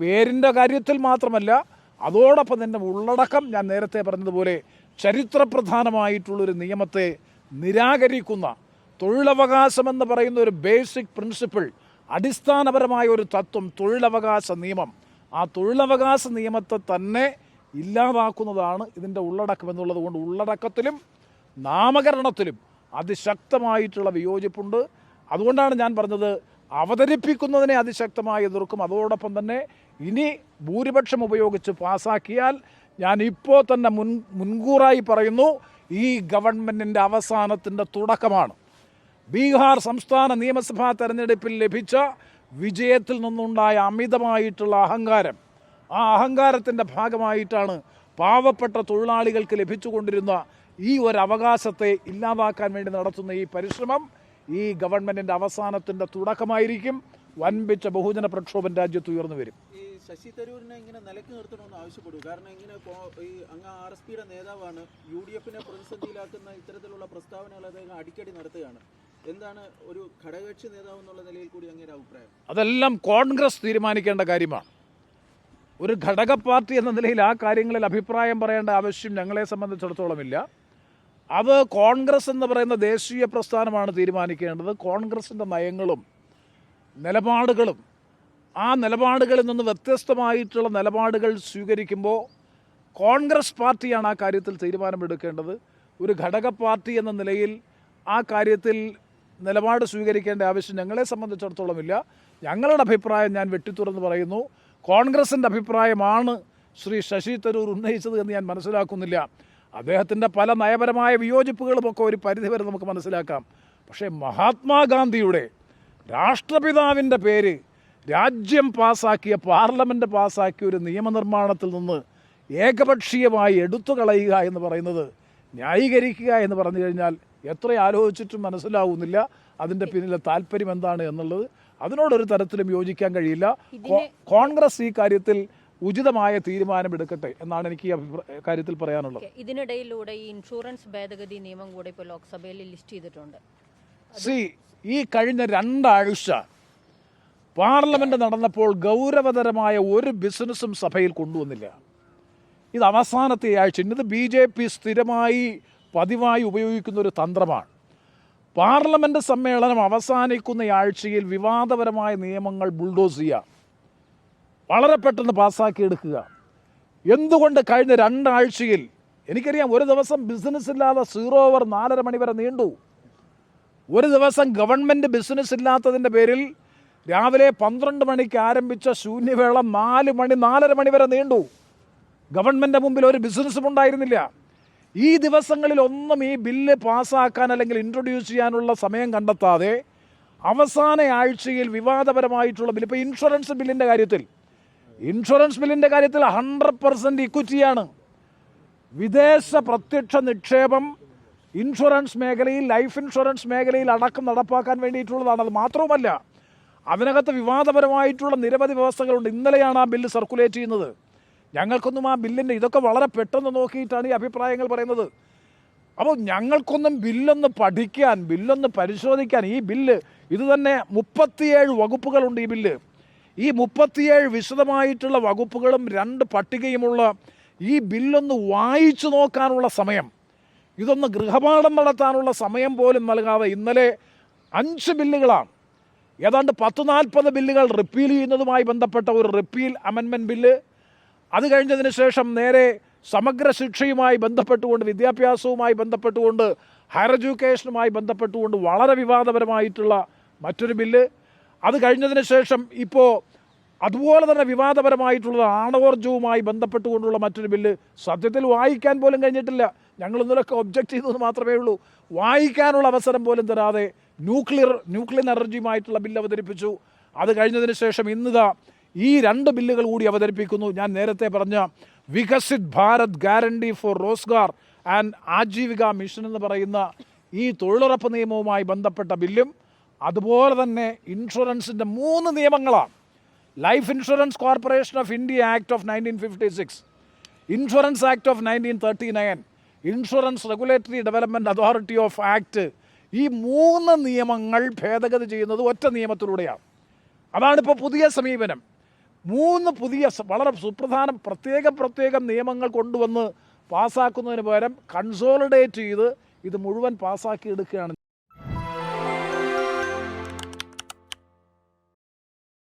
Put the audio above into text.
പേരിന്റെ കാര്യത്തിൽ മാത്രമല്ല അതോടൊപ്പം തന്നെ ഉള്ളടക്കം ഞാൻ നേരത്തെ പറഞ്ഞതുപോലെ ചരിത്രപ്രധാനമായിട്ടുള്ളൊരു നിയമത്തെ നിരാകരിക്കുന്ന തൊഴിലവകാശമെന്ന് പറയുന്ന ഒരു ബേസിക് പ്രിൻസിപ്പിൾ അടിസ്ഥാനപരമായ ഒരു തത്വം തൊഴിലവകാശ നിയമം. ആ തൊഴിലവകാശ നിയമത്തെ തന്നെ ഇല്ലാതാക്കുന്നതാണ് ഇതിന്റെ ഉള്ളടക്കം എന്നുള്ളത് കൊണ്ട് ഉള്ളടക്കത്തിലും നാമകരണത്തിലും അതിശക്തമായിട്ടുള്ള വിയോജിപ്പുണ്ട്. അതുകൊണ്ടാണ് ഞാൻ പറഞ്ഞത് അവതരിപ്പിക്കുന്നതിനെ അതിശക്തമായി എതിർക്കും. അതോടൊപ്പം തന്നെ ഇനി ഭൂരിപക്ഷം ഉപയോഗിച്ച് പാസാക്കിയാൽ ഞാൻ ഇപ്പോൾ തന്നെ മുൻ മുൻകൂറായി പറയുന്നു ഈ ഗവൺമെന്റിന്റെ അവസാനത്തിന്റെ തുടക്കമാണ്. ബീഹാർ സംസ്ഥാന നിയമസഭാ തെരഞ്ഞെടുപ്പിൽ ലഭിച്ച വിജയത്തിൽ നിന്നുണ്ടായ അമിതമായിട്ടുള്ള അഹങ്കാരം. ആ അഹങ്കാരത്തിന്റെ ഭാഗമായിട്ടാണ് പാവപ്പെട്ട തൊഴിലാളികൾക്ക് ലഭിച്ചുകൊണ്ടിരുന്ന ഈ ഒരു അവകാശത്തെ ഇല്ലാതാക്കാൻ വേണ്ടി നടത്തുന്ന ഈ പരിശ്രമം. ഈ ഗവൺമെന്റിന്റെ അവസാനത്തിന്റെ തുടക്കമായിരിക്കും. വൻപിച്ച ബഹുജന പ്രക്ഷോഭം രാജ്യത്ത് ഉയർന്നു വരും. ഈ ശശി തരൂരിനെ ഇങ്ങനെ നിലയ്ക്ക് നിർത്തണമെന്ന് ആവശ്യപ്പെടും. കാരണം ഇങ്ങനെ ഈ അങ്ങ് ആർ എസ് പിയുടെ നേതാവാണ് യു ഡി എഫിനെ പ്രതിസന്ധിയിലാക്കുന്ന ഇത്തരത്തിലുള്ള പ്രസ്താവനകൾ അദ്ദേഹം അടിക്കടി നടത്തുകയാണ്. എന്താണ് ഒരു ഘടകകക്ഷി നേതാവ് എന്നുള്ള നിലയിൽ കൂടി അങ്ങയുടെ അഭിപ്രായം? അതെല്ലാം കോൺഗ്രസ് തീരുമാനിക്കേണ്ട കാര്യമാണ്. ഒരു ഘടക പാർട്ടി എന്ന നിലയിൽ ആ കാര്യങ്ങളിൽ അഭിപ്രായം പറയേണ്ട ആവശ്യം ഞങ്ങളെ സംബന്ധിച്ചിടത്തോളമില്ല. അത് കോൺഗ്രസ് എന്ന് പറയുന്ന ദേശീയ പ്രസ്ഥാനമാണ് തീരുമാനിക്കേണ്ടത്. കോൺഗ്രസിന്റെ നയങ്ങളും നിലപാടുകളും ആ നിലപാടുകളിൽ നിന്ന് വ്യത്യസ്തമായിട്ടുള്ള നിലപാടുകൾ സ്വീകരിക്കുമ്പോൾ കോൺഗ്രസ് പാർട്ടിയാണ് ആ കാര്യത്തിൽ തീരുമാനമെടുക്കേണ്ടത്. ഒരു ഘടക പാർട്ടി എന്ന നിലയിൽ ആ കാര്യത്തിൽ നിലപാട് സ്വീകരിക്കേണ്ട ആവശ്യം ഞങ്ങളെ സംബന്ധിച്ചിടത്തോളമില്ല ഞങ്ങളുടെ അഭിപ്രായം ഞാൻ വെട്ടിത്തുറന്ന് പറയുന്നു. കോൺഗ്രസിന്റെ അഭിപ്രായമാണ് ശ്രീ ശശി തരൂർ ഉന്നയിച്ചത് എന്ന് ഞാൻ മനസ്സിലാക്കുന്നില്ല. അദ്ദേഹത്തിന്റെ പല നയപരമായ വിയോജിപ്പുകളുമൊക്കെ ഒരു പരിധിവരെ നമുക്ക് മനസ്സിലാക്കാം. പക്ഷേ മഹാത്മാഗാന്ധിയുടെ രാഷ്ട്രപിതാവിന്റെ പേര് രാജ്യം പാസാക്കിയ പാർലമെന്റ് പാസാക്കിയ ഒരു നിയമനിർമ്മാണത്തിൽ നിന്ന് ഏകപക്ഷീയമായി എടുത്തു കളയുക എന്ന് പറയുന്നത് ന്യായീകരിക്കുക എന്ന് പറഞ്ഞു കഴിഞ്ഞാൽ എത്ര ആലോചിച്ചിട്ടും മനസ്സിലാവുന്നില്ല. അതിന്റെ പിന്നിലെ താല്പര്യം എന്താണ് എന്നുള്ളത് അതിനോടൊരു തരത്തിലും യോജിക്കാൻ കഴിയില്ല. കോൺഗ്രസ് ഈ കാര്യത്തിൽ ഉചിതമായ തീരുമാനമെടുക്കട്ടെ എന്നാണ് എനിക്ക് ഈ കാര്യത്തിൽ പറയാനുള്ളത്. ഇതിനിടയിലൂടെ ഈ ഇൻഷുറൻസ് ഭേദഗതി നിയമം കൂടെ ഇപ്പോൾ ലോക്സഭയിൽ ലിസ്റ്റ് ചെയ്തിട്ടുണ്ട്. സി ഈ കഴിഞ്ഞ രണ്ടാഴ്ച പാർലമെന്റ് നടന്നപ്പോൾ ഗൗരവതരമായ ഒരു ബിസിനസ്സും സഭയിൽ കൊണ്ടുവന്നില്ല. ഇത് അവസാനത്തെ ആഴ്ച. ഇന്നത് ബി ജെ പി സ്ഥിരമായി പതിവായി ഉപയോഗിക്കുന്ന ഒരു തന്ത്രമാണ്. പാർലമെന്റ് സമ്മേളനം അവസാനിക്കുന്ന ആഴ്ചയിൽ വിവാദപരമായ നിയമങ്ങൾ ബുൾഡോസ് ചെയ്യുക വളരെ പെട്ടെന്ന് പാസ്സാക്കി എടുക്കുക. എന്തുകൊണ്ട് കഴിഞ്ഞ രണ്ടാഴ്ചയിൽ എനിക്കറിയാം ഒരു ദിവസം ബിസിനസ് ഇല്ലാതെ സീറോ ഓവർ നാലര മണി വരെ നീണ്ടു. ഒരു ദിവസം ഗവൺമെന്റ് ബിസിനസ് ഇല്ലാത്തതിന്റെ പേരിൽ രാവിലെ പന്ത്രണ്ട് മണിക്ക് ആരംഭിച്ച ശൂന്യവേളം നാല് മണി നാലര മണി വരെ നീണ്ടു. ഗവൺമെന്റ് മുമ്പിൽ ഒരു ബിസിനസ്സും ഉണ്ടായിരുന്നില്ല. ഈ ദിവസങ്ങളിൽ ഒന്നും ഈ ബില്ല് പാസ്സാക്കാൻ അല്ലെങ്കിൽ ഇൻട്രൊഡ്യൂസ് ചെയ്യാനുള്ള സമയം കണ്ടെത്താതെ അവസാന ആഴ്ചയിൽ വിവാദപരമായിട്ടുള്ള ബില്ല് ഇപ്പോൾ ഇൻഷുറൻസ് ബില്ലിന്റെ കാര്യത്തിൽ ഇൻഷുറൻസ് ബില്ലിന്റെ കാര്യത്തിൽ ഹൺഡ്രഡ് പെർസെന്റ് ഇക്വിറ്റിയാണ് വിദേശ പ്രത്യക്ഷ നിക്ഷേപം ഇൻഷുറൻസ് മേഖലയിൽ ലൈഫ് ഇൻഷുറൻസ് മേഖലയിൽ അടക്കം നടപ്പാക്കാൻ വേണ്ടിയിട്ടുള്ളതാണ്. അത് മാത്രവുമല്ല അതിനകത്ത് വിവാദപരമായിട്ടുള്ള നിരവധി വ്യവസ്ഥകളുണ്ട്. ഇന്നലെയാണ് ആ ബില്ല് സർക്കുലേറ്റ് ചെയ്യുന്നത്. ഞങ്ങൾക്കൊന്നും ആ ബില്ലിന്റെ ഇതൊക്കെ വളരെ പെട്ടെന്ന് നോക്കിയിട്ടാണ് ഈ അഭിപ്രായങ്ങൾ പറയുന്നത്. അപ്പോൾ ഞങ്ങൾക്കൊന്നും ബില്ലൊന്ന് പഠിക്കാൻ ബില്ലൊന്ന് പരിശോധിക്കാൻ ഈ ബില്ല് ഇത് തന്നെ മുപ്പത്തിയേഴ് വകുപ്പുകളുണ്ട് ഈ ബില്ല്. ഈ മുപ്പത്തിയേഴ് വിശദമായിട്ടുള്ള വകുപ്പുകളും രണ്ട് പട്ടികയുമുള്ള ഈ ബില്ലൊന്ന് വായിച്ചു നോക്കാനുള്ള സമയം. ഇതൊന്ന് ഗൃഹപാഠം നടത്താനുള്ള സമയം പോലും നൽകാതെ ഇന്നലെ അഞ്ച് ബില്ലുകളാണ്. ഏതാണ്ട് പത്ത് നാൽപ്പത് ബില്ലുകൾ റിപ്പീൽ ചെയ്യുന്നതുമായി ബന്ധപ്പെട്ട ഒരു റിപ്പീൽ അമെൻമെന്റ് ബില്ല്. അത് കഴിഞ്ഞതിന് ശേഷം നേരെ സമഗ്ര ശിക്ഷയുമായി ബന്ധപ്പെട്ടുകൊണ്ട് വിദ്യാഭ്യാസവുമായി ബന്ധപ്പെട്ടുകൊണ്ട് ഹയർ എഡ്യൂക്കേഷനുമായി ബന്ധപ്പെട്ടുകൊണ്ട് വളരെ വിവാദപരമായിട്ടുള്ള മറ്റൊരു ബില്ല്. അത് കഴിഞ്ഞതിന് ശേഷം ഇപ്പോൾ അതുപോലെ തന്നെ വിവാദപരമായിട്ടുള്ള ആണവോർജവുമായി ബന്ധപ്പെട്ടുകൊണ്ടുള്ള മറ്റൊരു ബില്ല് സത്യത്തിൽ വായിക്കാൻ പോലും കഴിഞ്ഞിട്ടില്ല. ഞങ്ങൾ ഇന്നലൊക്കെ ഒബ്ജക്റ്റ് ചെയ്തത് മാത്രമേ ഉള്ളൂ. വായിക്കാനുള്ള അവസരം പോലും തരാതെ ന്യൂക്ലിയർ ന്യൂക്ലിയർ എനർജിയുമായിട്ടുള്ള ബില്ല് അവതരിപ്പിച്ചു. അത് കഴിഞ്ഞതിന് ശേഷം ഇന്നിതാ ഈ രണ്ട് ബില്ലുകൾ കൂടി അവതരിപ്പിക്കുന്നു. ഞാൻ നേരത്തെ പറഞ്ഞ Viksit Bharat guarantee for Rozgar and Ajeevika mission എന്ന് പറയുന്ന ഈ തൊഴിലുറപ്പ് നിയമവുമായി ബന്ധപ്പെട്ട ബില്ലും അതുപോലെ തന്നെ ഇൻഷുറൻസിന്റെ മൂന്ന് നിയമങ്ങളാണ്. Life insurance corporation of India act of nineteen fifty six insurance act of nineteen thirty nine insurance regulatory development authority of act ഈ മൂന്ന് നിയമങ്ങൾ ഭേദഗതി ചെയ്യുന്നത് ഒറ്റ നിയമത്തിലൂടെയാണ്. അതാണിപ്പോൾ പുതിയ സമീപനം. മൂന്ന് പുതിയ വളരെ സുപ്രധാന പ്രത്യേക പ്രത്യേകം നിയമങ്ങൾ കൊണ്ടുവന്ന് പാസ്സാക്കുന്നതിന് പകരം കൺസോളിഡേറ്റ് ചെയ്ത് ഇത് മുഴുവൻ പാസ്സാക്കി എടുക്കുകയാണ്